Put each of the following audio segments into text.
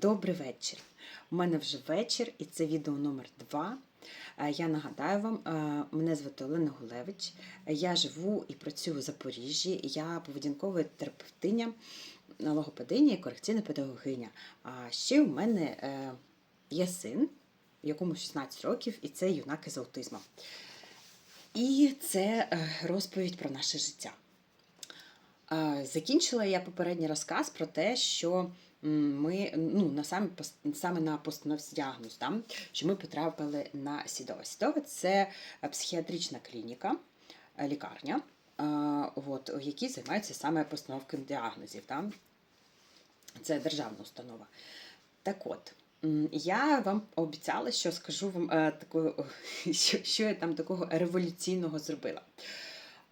Добрий вечір. У мене вже вечір, і це відео номер 2. Я нагадаю вам, е, мене звати Олена Гулевич. Я живу і працюю у Запоріжжі. Я поведінкова терапевтиня, логопединя і корекційна педагогиня. А ще у мене е, є син, якому 16 років, і це юнак із аутизмом. І це е, розповідь про наше життя. Е, Закінчила я попередній розказ про те, що ми ну, на саме, саме на діагноз, да, що ми потрапили на Сідове. Сідове це е, психіатрична клініка, е, лікарня, е, от, які займаються саме постановкою діагнозів. Да. Це державна установа. Так от, я вам обіцяла, що скажу вам е, таку, що, що я там такого революційного зробила.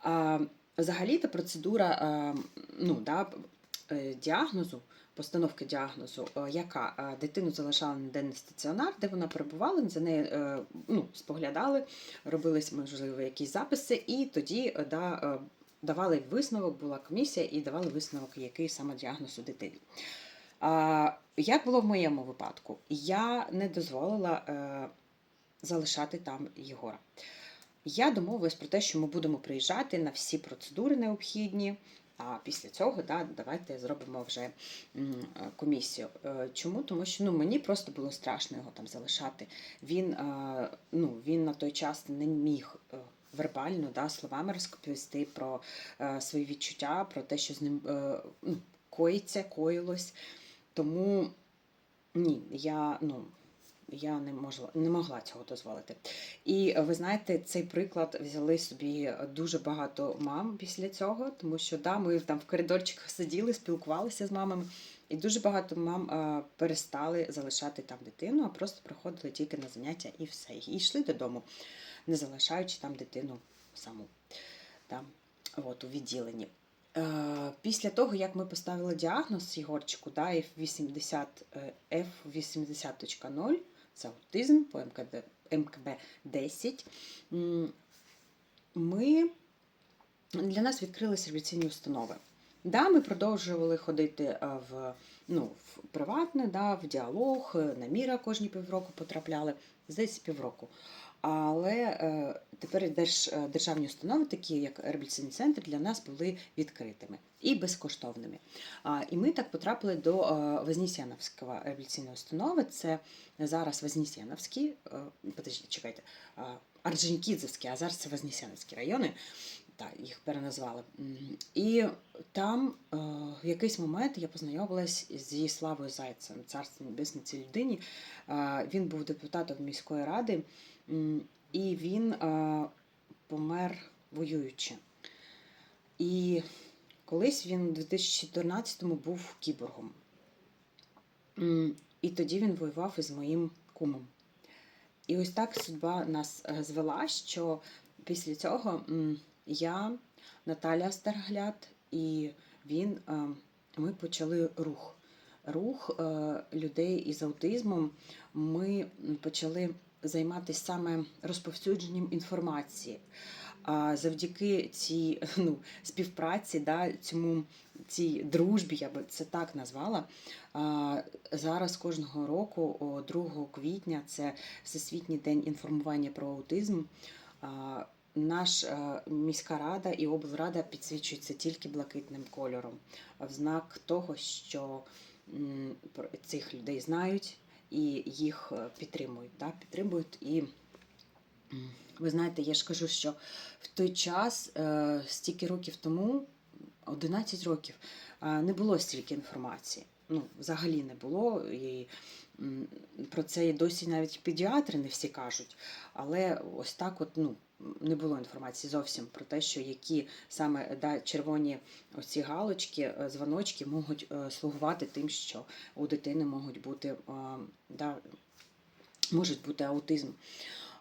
А, Взагалі-то процедура е, ну, да, е, діагнозу, постановки діагнозу, е, яка е, дитину залишала на денний стаціонар, де вона перебувала, за нею е, ну, споглядали, робились, можливо, якісь записи, і тоді е, да, е, давали висновок, була комісія і давали висновок, який саме діагноз у дитині. Як було в моєму випадку? Я не дозволила е, залишати там Єгора. Я домовилась про те, що ми будемо приїжджати на всі процедури необхідні. А після цього да, давайте зробимо вже е, комісію. Е, Чому? Тому що ну, мені просто було страшно його там залишати. Він, е, ну, він на той час не міг вербально да, словами розповісти про свої відчуття, про те, що з ним ну, коїться, коїлось. Тому ні, я, ну, я не, можла, не могла цього дозволити. І е, ви знаєте, цей приклад взяли собі дуже багато мам після цього, тому що да, ми там в коридорчиках сиділи, спілкувалися з мамами, і дуже багато мам е, перестали залишати там дитину, а просто приходили тільки на заняття і все. І йшли додому, не залишаючи там дитину саму там, от, у відділенні. Е, Після того, як ми поставили діагноз Єгорчику, да, F80, е, F80.0, це аутизм по МКБ, МКБ 10, ми, для нас відкрилися реабілітаційні установи. Да, ми продовжували ходити е, в, ну, в приватне, да, в діалог, е, на міра кожні півроку потрапляли, десь півроку. Але е, тепер держ, державні установи, такі як реабілітаційний центр, для нас були відкритими і безкоштовними. І ми так потрапили до е, Вознесеновського реабілітаційної установи. Це зараз Вознесеновський, е, подождіть, чекайте, Орджонікідзевський, а зараз це Вознесеновські райони. Так, їх переназвали. І там е, в якийсь момент я познайомилась зі Славою Зайцем, царство небесне цій людині. Е, Він був депутатом міської ради, і він е, помер воюючи. І колись він у 2014-му був кіборгом. І тоді він воював із моїм кумом. І ось так судьба нас е, звела, що після цього я, Наталя Старгляд і він, е, ми почали рух. Рух людей із аутизмом. Ми почали займатися саме розповсюдженням інформації. А завдяки цій ну, співпраці, да, цьому цій дружбі, я би це так назвала. А, зараз кожного року, о 2 квітня, це Всесвітній день інформування про аутизм. А, Наш е, міська рада і облрада підсвічуються тільки блакитним кольором, в знак того, що цих людей знають і їх е, підтримують. Да? Підтримують і ви знаєте, я ж кажу, що в той час, е, стільки років тому, 11 років, е, не було стільки інформації. Ну, взагалі не було. І про це і досі навіть педіатри не всі кажуть. Але ось так, от, ну, не було інформації зовсім про те, що які саме да, червоні оці галочки, е, дзвоночки можуть е, слугувати тим, що у дитини можуть бути, е, да, можуть бути аутизм.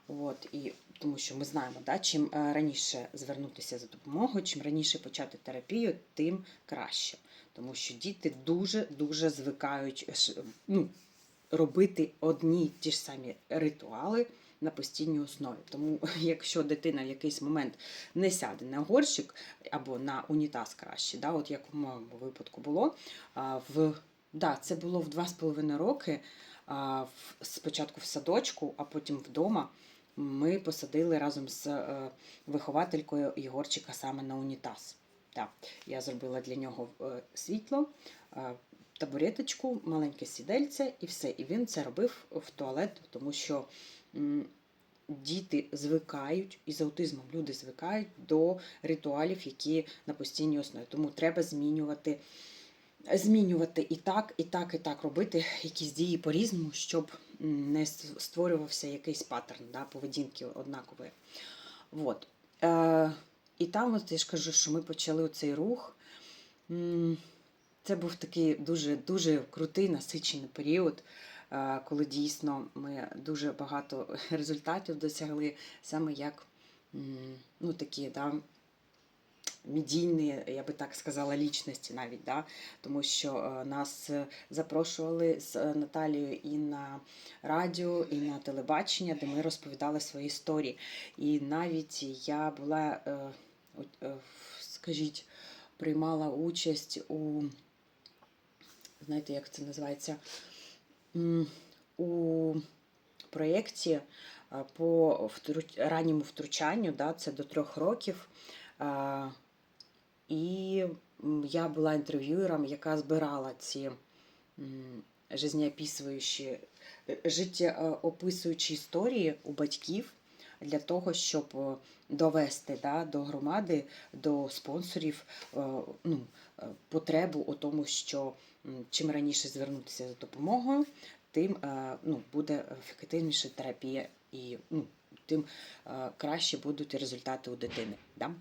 От, і тому що ми знаємо, да, чим е, раніше звернутися за допомогою, чим раніше почати терапію, тим краще. Тому що діти дуже-дуже звикають е, ну, робити одні й ті ж самі ритуали на постійній основі. Тому, якщо дитина в якийсь момент не сяде на горщик або на унітаз краще, да, от як у моєму випадку було, в да, це було в два з половиною роки. Спочатку в садочку, а потім вдома. Ми посадили разом з е, вихователькою Єгорчика саме на унітаз. Да. Я зробила для нього е, світло, е, табуреточку, маленьке сідельце і все. І він це робив в туалет, тому що діти звикають із аутизмом, люди звикають до ритуалів, які на постійній основі. Тому треба змінювати. Змінювати і так, і так, і так робити якісь дії по-різному, щоб м, не створювався якийсь паттерн да, поведінки однакової. От. Е, і там, от я ж кажу, що ми почали цей рух. Це був такий дуже дуже крутий насичений період, е, коли дійсно ми дуже багато результатів досягли, саме як ну, такі, да, медійні, я би так сказала, лічності навіть, да? тому що е, нас е, запрошували з е, Наталією і на радіо, і на телебачення, де ми розповідали свої історії. І навіть я була, скажіть, приймала участь у, знаєте, як це називається, у проєкті по ранньому втручанню, да, це до трьох років. І я була інтерв'юером, яка збирала ці жизнеописуючі, е, життєописуючі історії у батьків для того, щоб е, довести да, до громади, до спонсорів е, ну, потребу у тому, що чим раніше звернутися за допомогою, тим ну, буде ефективніша терапія і ну, тим краще будуть результати у дитини. Да?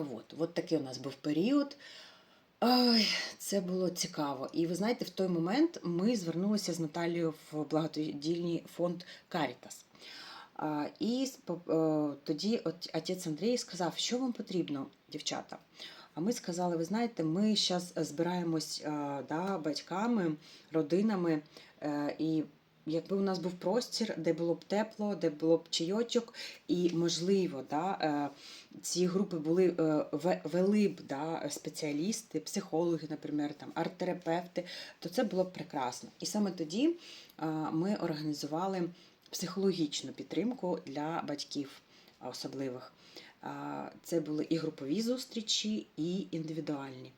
От, от такий у нас був період. Ой, це було цікаво. І ви знаєте, в той момент ми звернулися з Наталією в благодійний фонд Карітас. І е, тоді от отець Андрій сказав, що вам потрібно, дівчата. А ми сказали: ви знаєте, ми зараз збираємось е, да, батьками, родинами, е, і якби у нас був простір, де було б тепло, де було б чайочок, і можливо, да, е, ці групи були е, вели б да, спеціалісти, психологи, наприклад, там арт-терапевти, то це було б прекрасно. І саме тоді е, ми організували психологічну підтримку для батьків особливих. Це були і групові зустрічі, і індивідуальні.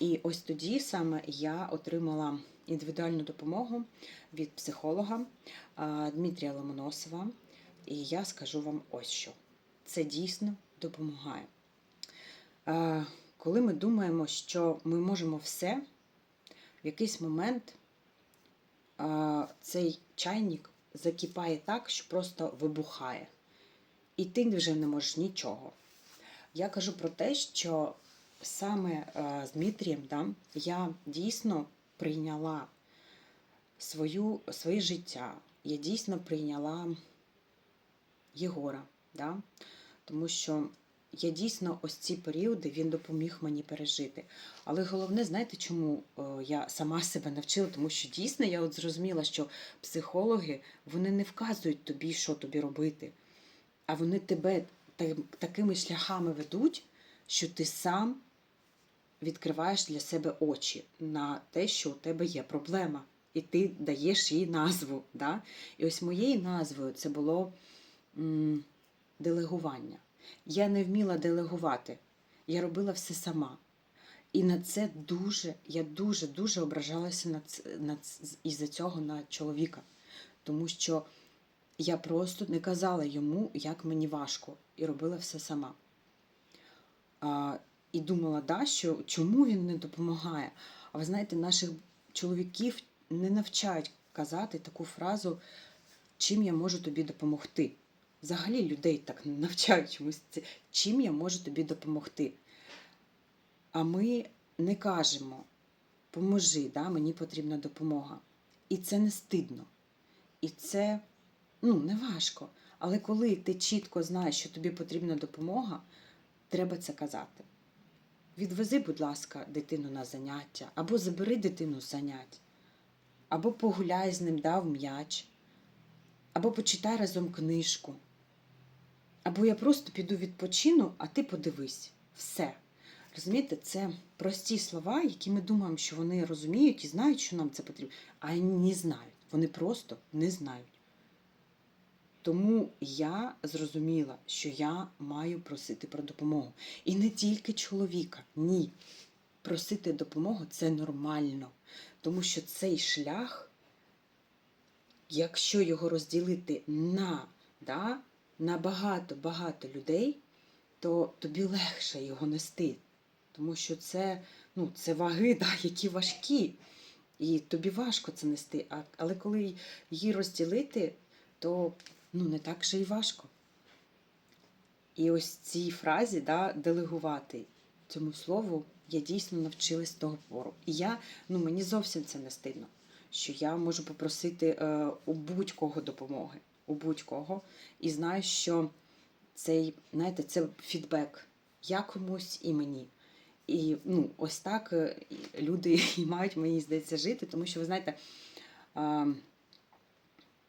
І ось тоді саме я отримала індивідуальну допомогу від психолога Дмитрія Ломоносова. І я скажу вам ось що. Це дійсно допомагає. Коли ми думаємо, що ми можемо все, в якийсь момент цей чайник закипає так, що просто вибухає. І ти вже не можеш нічого. Я кажу про те, що саме з Дмитрієм да, я дійсно прийняла свою, своє життя. Я дійсно прийняла Єгора. Да? Тому що я дійсно ось ці періоди він допоміг мені пережити. Але головне, знаєте, чому е, я сама себе навчила? Тому що дійсно я от зрозуміла, що психологи вони не вказують тобі, що тобі робити, а вони тебе такими шляхами ведуть, що ти сам відкриваєш для себе очі на те, що у тебе є проблема, і ти даєш їй назву. Да? І ось моєю назвою це було м, делегування. Я не вміла делегувати, я робила все сама. І на це дуже, я дуже дуже ображалася на на із-за цього на чоловіка. Тому що я просто не казала йому, як мені важко, і робила все сама. А, і думала, да, що чому він не допомагає. А ви знаєте, наших чоловіків не навчають казати таку фразу, чим я можу тобі допомогти. Взагалі людей так не навчають чомусь чим я можу тобі допомогти. А ми не кажемо, поможи, да, мені потрібна допомога. І це не стидно. І це ну, не важко. Але коли ти чітко знаєш, що тобі потрібна допомога, треба це казати. Відвези, будь ласка, дитину на заняття, або забери дитину з занять, або погуляй з ним, дав м'яч, або почитай разом книжку. Або я просто піду відпочину, а ти подивись. Все. Розумієте, це прості слова, які ми думаємо, що вони розуміють і знають, що нам це потрібно, а не знають. Вони просто не знають. Тому я зрозуміла, що я маю просити про допомогу. І не тільки чоловіка. Ні. Просити допомогу це нормально. Тому що цей шлях, якщо його розділити на, да, на багато-багато людей, то тобі легше його нести. Тому що це, ну, це ваги, да, які важкі. І тобі важко це нести. Але коли її розділити, то ну, не так же і важко. І ось цій фразі да, делегувати цьому слову я дійсно навчилась того пору. І я, ну мені зовсім це не стидно, що я можу попросити е, у будь-кого допомоги, у будь-кого. І знаю, що цей, знаєте, це фідбек я комусь і мені. І ну, ось так е, люди і мають, мені здається, жити, тому що ви знаєте. Е,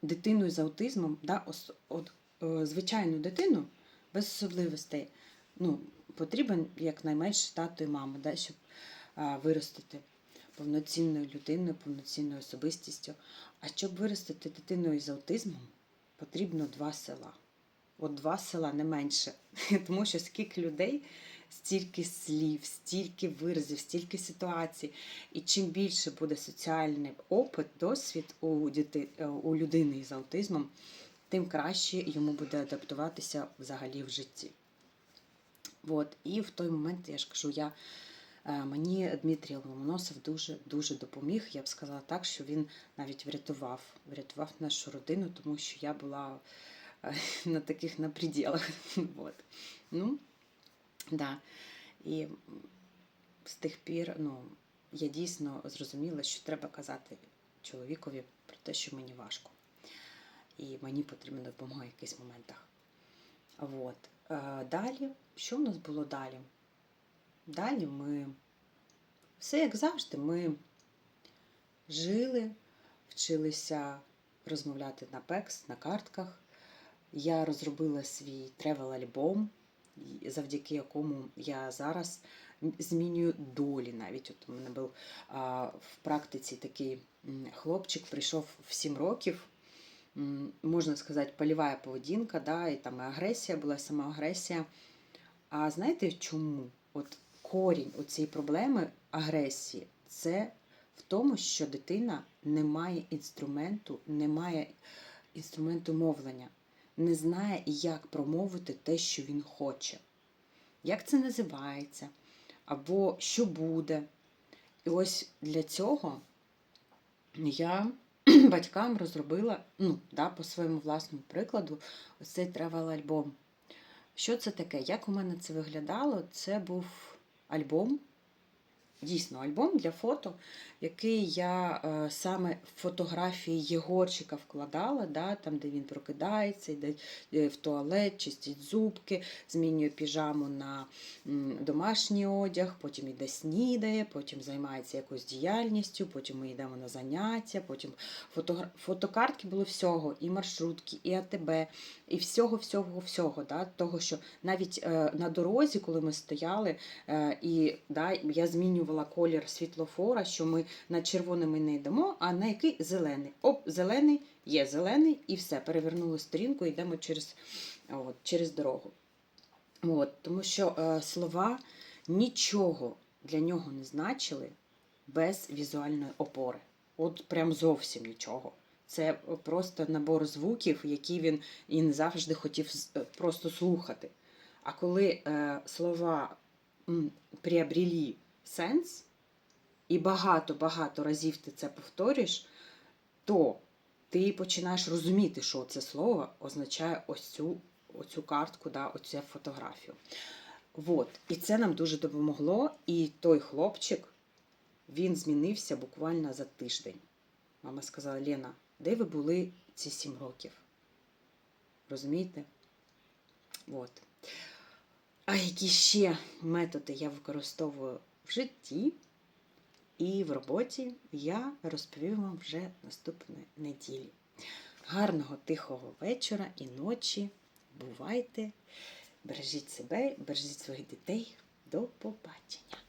дитиною з аутизмом, да, ос, от, е, звичайну дитину без особливостей, ну, потрібен якнайменше тато і мама, да, щоб е, виростити повноцінною людиною, повноцінною особистістю. А щоб виростити дитину із аутизмом, потрібно два села. От два села не менше. Тому що скільки людей, стільки слів, стільки виразів, стільки ситуацій. І чим більше буде соціальний опит, досвід у, діти, е, у людини з аутизмом, тим краще йому буде адаптуватися взагалі в житті. От. І в той момент, я ж кажу, я, е, мені Дмитрій Ломоносов дуже дуже допоміг. Я б сказала так, що він навіть врятував, врятував нашу родину, тому що я була е, на таких на пределах. От. Ну, да. І з тих пір ну, я дійсно зрозуміла, що треба казати чоловікові про те, що мені важко. І мені потрібна допомога в якихось моментах. От. Е, Далі, що в нас було далі? Далі ми, все як завжди, ми жили, вчилися розмовляти на пекс, на картках. Я розробила свій тревел-альбом, завдяки якому я зараз змінюю долі. Навіть от у мене був а, в практиці такий хлопчик, прийшов в 7 років. Можна сказати, польова поведінка, да, і там і агресія була сама агресія. А знаєте чому? От корінь у цієї проблеми агресії це в тому, що дитина не має інструменту, не має інструменту мовлення, не знає, як промовити те, що він хоче. Як це називається? Або що буде. І ось для цього я батькам розробила, ну, да, по своєму власному прикладу, ось цей тревел-альбом. Що це таке? Як у мене це виглядало? Це був альбом, дійсно альбом для фото, який я е, саме фотографії Єгорчика вкладала, да, там, де він прокидається, йде е, в туалет, чистить зубки, змінює піжаму на домашній одяг, потім йде снідає, потім займається якоюсь діяльністю, потім ми йдемо на заняття, потім фото, фотокартки були всього, і маршрутки, і АТБ, і всього-всього-всього. Да, того, що навіть е, на дорозі, коли ми стояли, і да, я змінювала колір світлофора, що ми на червоний ми не йдемо, а на який зелений. Оп, зелений, є зелений, і все, перевернули сторінку і йдемо через, от, через дорогу. От, Тому що е, слова нічого для нього не значили без візуальної опори. От прям зовсім нічого. Це просто набор звуків, які він і не завжди хотів е, просто слухати. А коли е, слова приобрели сенс, і багато-багато разів ти це повторюєш, то ти починаєш розуміти, що це слово означає ось цю, оцю картку, да, оцю фотографію. От. І це нам дуже допомогло. І той хлопчик він змінився буквально за тиждень. Мама сказала: Лена, де ви були ці сім років? Розумієте? От. А які ще методи я використовую в житті і в роботі, я розповім вам вже наступної неділі. Гарного тихого вечора і ночі. Бувайте! Бережіть себе, бережіть своїх дітей. До побачення!